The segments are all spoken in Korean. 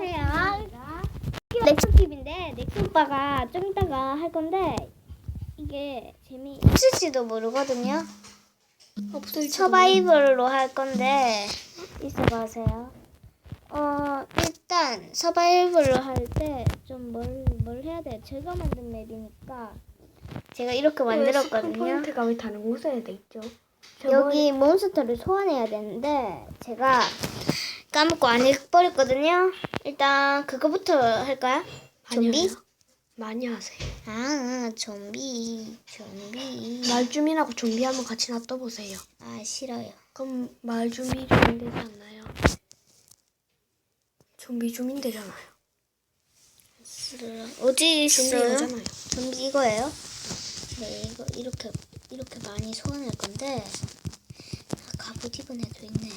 안녕하세요. 넥슨 TV인데 넥슨 오빠가 좀 이따가 할 건데 이게 재미 없을지도 모르거든요. 없을 서바이벌로 할 건데 있어봐 세요. 어 일단 서바이벌로 할 때 좀 뭘 뭘 해야 돼요? 제가 만든 맵이니까 제가 이렇게 만들었거든요. 포인트가 왜 다른 곳에 돼 있죠? 여기 몬스터를 소환해야 되는데 제가 까먹고 안 해버렸거든요. 일단 그거부터 할까요? 좀비? 많이 하세요. 아 좀비 좀비 말줌이라고 좀비 한번 같이 놔둬보세요. 아 싫어요. 그럼 말줌이 좀 되지 않나요? 좀비 줌인 되잖아요. 어디 좀비 있어요? 이거잖아요. 좀비 이거예요? 네 이거 이렇게 이렇게 많이 소환할 건데 아, 갑옷 입은 애도 있네.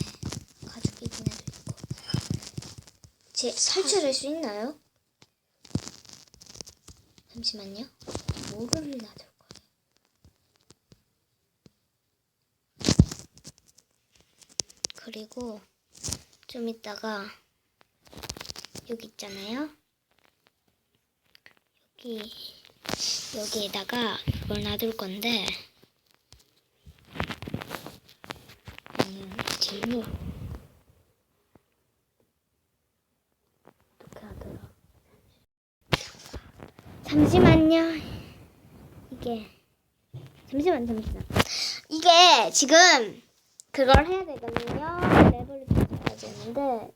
가죽 입은 애도 있고. 제 탈출할 수 있나요? 잠시만요. 뭐를 놔둘 거예요? 그리고 좀 이따가 여기 있잖아요. 여기 여기에다가 이걸 놔둘 건데 음, 재미 어떻게 하더라? 잠시만요. 이게 잠시만 잠시만. 이게 지금 그걸 해야 되거든요. 레버를 찾아야 되는데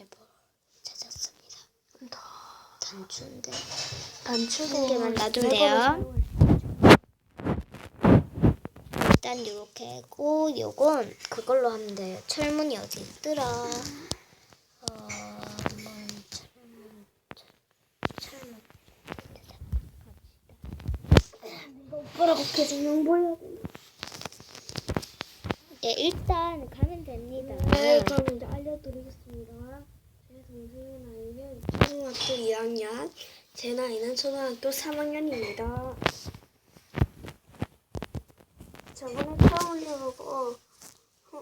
레버 찾았습니다. 더 단추인데. 단추된 놔두면 돼요. 일단 요렇게 하고 요건 그걸로 하면 돼요. 철문이 어디 있더라? 어, 한번 철문, 철- 철문. 뭐라고 계속 용보여야 돼. 예, 일단 가면 됩니다. 네, 그럼 이제 알려드리겠습니다. 제 동생의 나이는 초등학교 2학년, 제 나이는 초등학교 3학년입니다. 저번에 처음 올려보고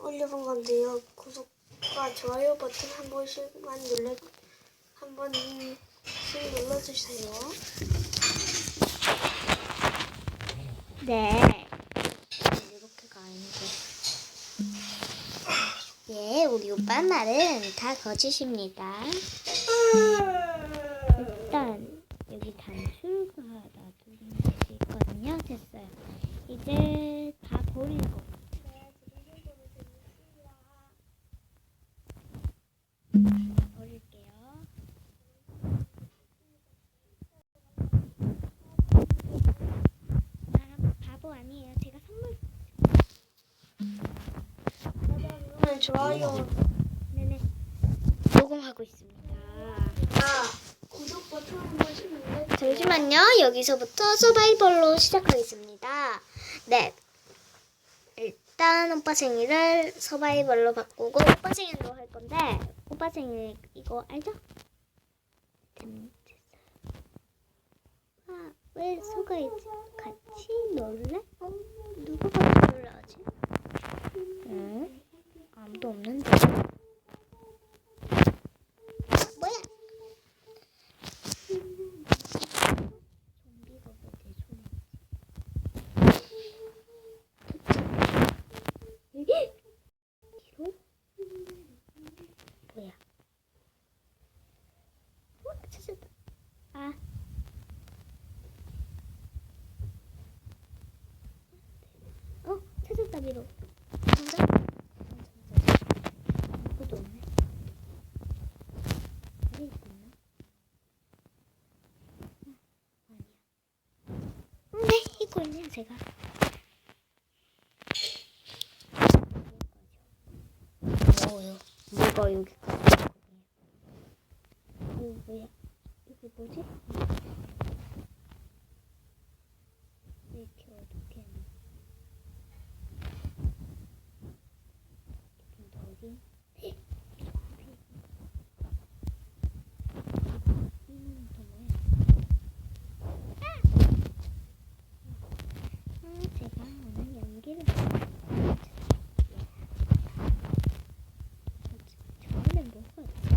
올려본 건데요. 구독과 좋아요 버튼 한 번씩만 눌러 한 번씩 눌러주세요. 네. 이렇게 가는데. 예, 우리 오빠 말은 다 거짓입니다. 일단 여기 단추가 놔두는 곳이 있거든요. 됐어요. 이제 다 버리고. 버릴게요. 아, 바보 아니에요. 제가 선물. 그러면 좋아요. 네네. 녹음하고 있습니다. 아, 구독 버튼 한 번씩 눌러주세요. 잠시만요. 여기서부터 서바이벌로 시작하겠습니다. 네. 일단 오빠 생일을 서바이벌로 바꾸고 오빠 생일로 할 건데 오빠 생일 이거 알죠? 아, 왜 소가? 같이 놀래? 어, 누가 같이 놀래 하지? 응? 아무도 없는데. 뭐야? 좀비가 왜내 손에 있지? 뒤로? 뭐야? 어, 찾았다. 아. 어, 아니야. 네, 입고 있네요, 제가. 뭐요? 여기까지. 이거 뭐야? 이거 뭐지? 이렇게 어떻게 하나? 좀 더디? 이거는 또 뭐야? 아, 제가 오늘 연기를 저번엔 뭐가 있지?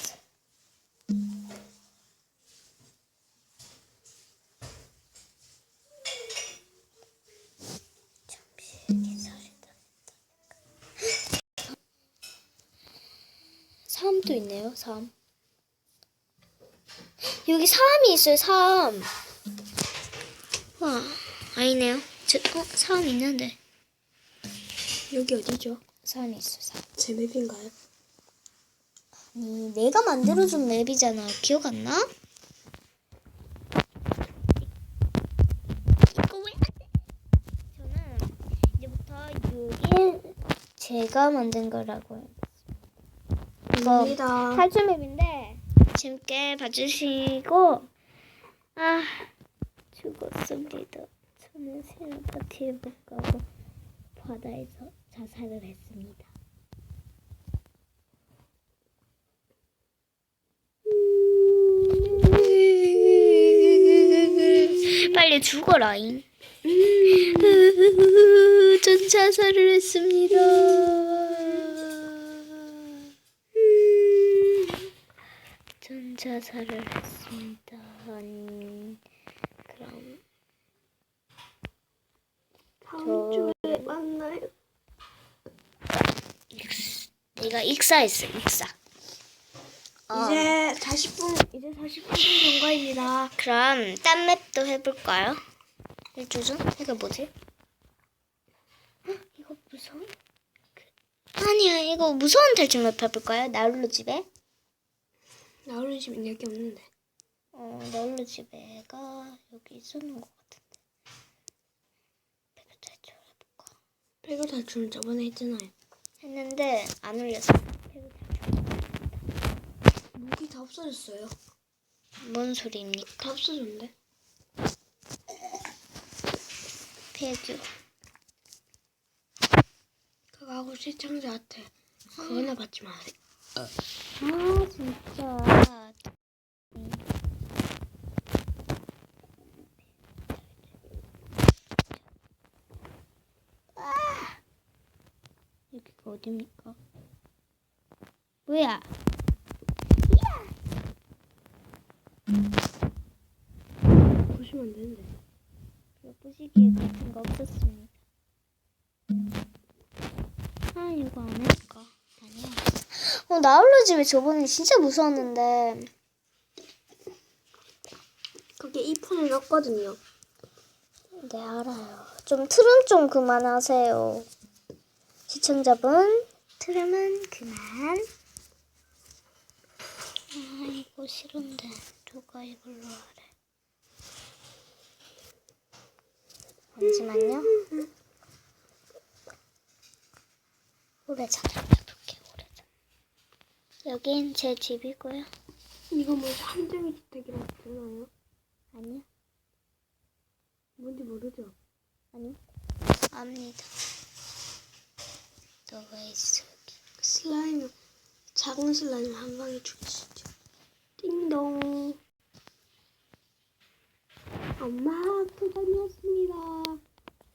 3도 있네요. 3. 여기 3이 있어요. 3. 와, 아니네요. 저, 어, 3 있는데. 여기 어디죠? 3이 있어. 3. 제 맵인가요? 아니, 내가 만들어준 맵이잖아. 기억 안 나? 제가 만든 거라고요. 이거 입니다. 탈출 맵인데 재밌게 봐주시고 아 죽었습니다. 저는 새로운 파티에 못 가고 바다에서 자살을 했습니다. 빨리 죽어라잉. 전 자살을 했습니다. 전 자살을 했습니다. 음, 그럼 다음 주에 만나요. 내가 익사했어, 익사. 어, 이제 40분 이제 40분 경과입니다. 그럼 딴 맵도 해볼까요? 일주 중? 이거 뭐지? 헉, 이거 무서운? 그- 아니야, 이거 무서운 탈출 맵 해볼까요? 나홀로 집에? 나오는 집은 여기 없는데. 어, 나홀로 집에가 여기 있었는 것 같은데. 배그 탈출 해볼까? 배그 탈출은 저번에 했잖아요. 했는데 안 올렸어. 배그 탈출. 무기 다 없어졌어요. 뭔 소리입니까? 다 없어졌는데. 배그. 그거 하고 시청자한테 그거나 받지 마세요. 아 진짜 아! 여기가 어딥니까? 뭐야? 보시면 안 되는데. 그 부시기 같은 거 없었습니다. 아 이거 안 할까? 아니야. 어 나홀로 집에 저번에 진짜 무서웠는데 그게 이 폰에 넣었거든요. 네 알아요. 좀 트름 좀 그만하세요. 시청자분 트름은 그만. 아 이거 싫은데 누가 이걸로 하래? 잠시만요. 오래전 해볼게 오래전. 여긴 제 집이고요. 이거 뭐 한정이 주택이라고 했잖아요. 아니요, 뭔지 모르죠. 아니요. 압니다. 너가 있어. 슬라임 작은 슬라임 한 방에 죽이시죠. 띵동. 엄마 학교 다녔습니다.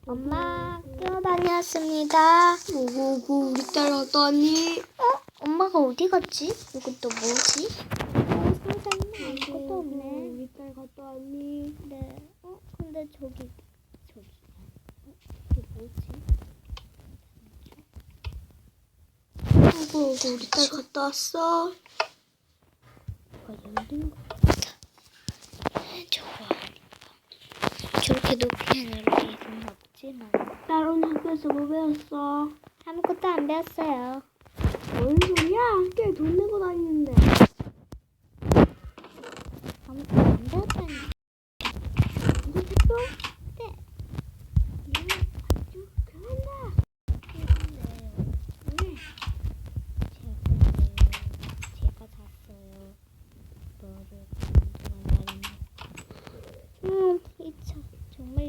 엄마 학교 다녔습니다. 오구오구 우리 딸 왔니? 어? 엄마가 어디 갔지? 이거 또 뭐지? 어, 상자는 아무것도 없네. 우리 딸 갔다 왔니? 네. 어? 근데 저기 저기 어? 이게 뭐지? 오구오구 우리 딸 갔다 왔어. 뭐가 열린. 저거 아닌가? 저렇게 높이 해놓을 일은 없지만 딸 오늘 학교에서 뭐 배웠어? 아무것도 안 배웠어요. 뭔 소리야? 학교에 돈 내고 다니는데. 아무것도 안 배웠다니. 이거 됐어? 네. 얘는 아주 변한다. 네. 제가 제가 잤어요. 너를 만나는 음, 이차 정말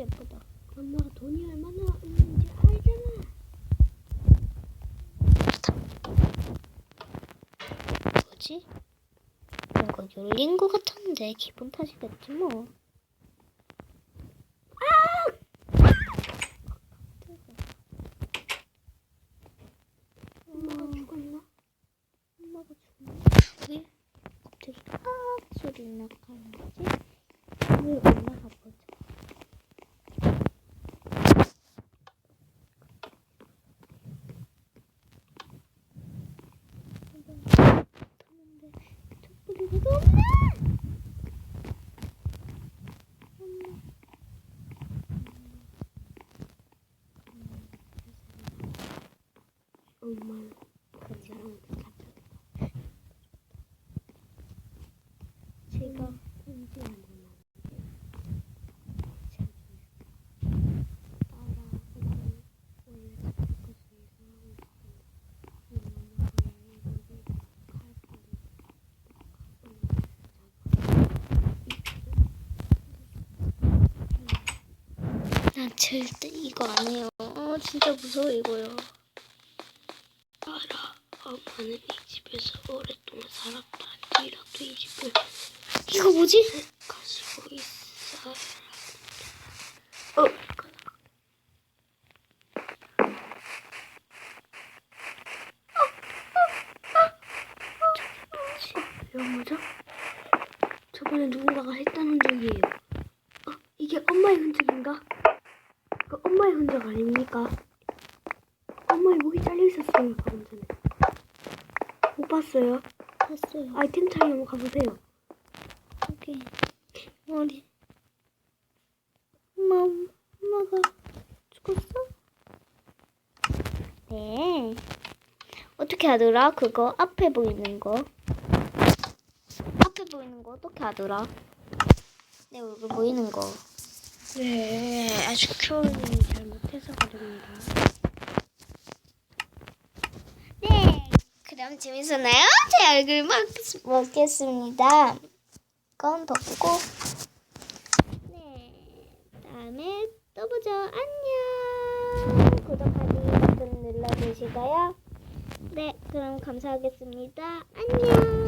놀린 것 같았는데 기분 탓이겠지 뭐. 죽나? 왜 갑자기 아 소리 나가는 거지? 왜 올라가 보자. 쳤는데 촛불이가 없네. 엄마. 엄마는 그 사람한테 잡혔다. 제가 은지 아니면 따라 엄마는 원래 잡힐 것을 예상 하고 있었는데 엄마가 이거를 칼파를 난 절대 이거 안 해요. 어, 진짜 무서워 이거요. 알아. 엄마는 이 집에서 오랫동안 살았다. 니라도 이 집을 이거 뭐지? 가지고 있어. 어. 이건 뭐죠? 저번에 누군가가 했다는 흔적이에요. 어, 이게 엄마의 흔적인가? 그 엄마의 흔적 아닙니까? 있었어요, 방금 전에. 못 봤어요? 봤어요. 아이템 창에 한번 가보세요. 여기 머리. 엄마, 엄마가 죽었어? 네. 어떻게 하더라? 그거 앞에 보이는 거. 앞에 보이는 거 어떻게 하더라? 내 얼굴 보이는 거. 네, 아주 큐어님이 잘못해서 그럽니다. 네. 그럼 재밌었나요? 제 얼굴 막 먹겠습니다. 이건 덮고. 네. 다음에 또 보죠. 안녕. 구독하기 버튼 눌러주시고요. 네. 그럼 감사하겠습니다. 안녕.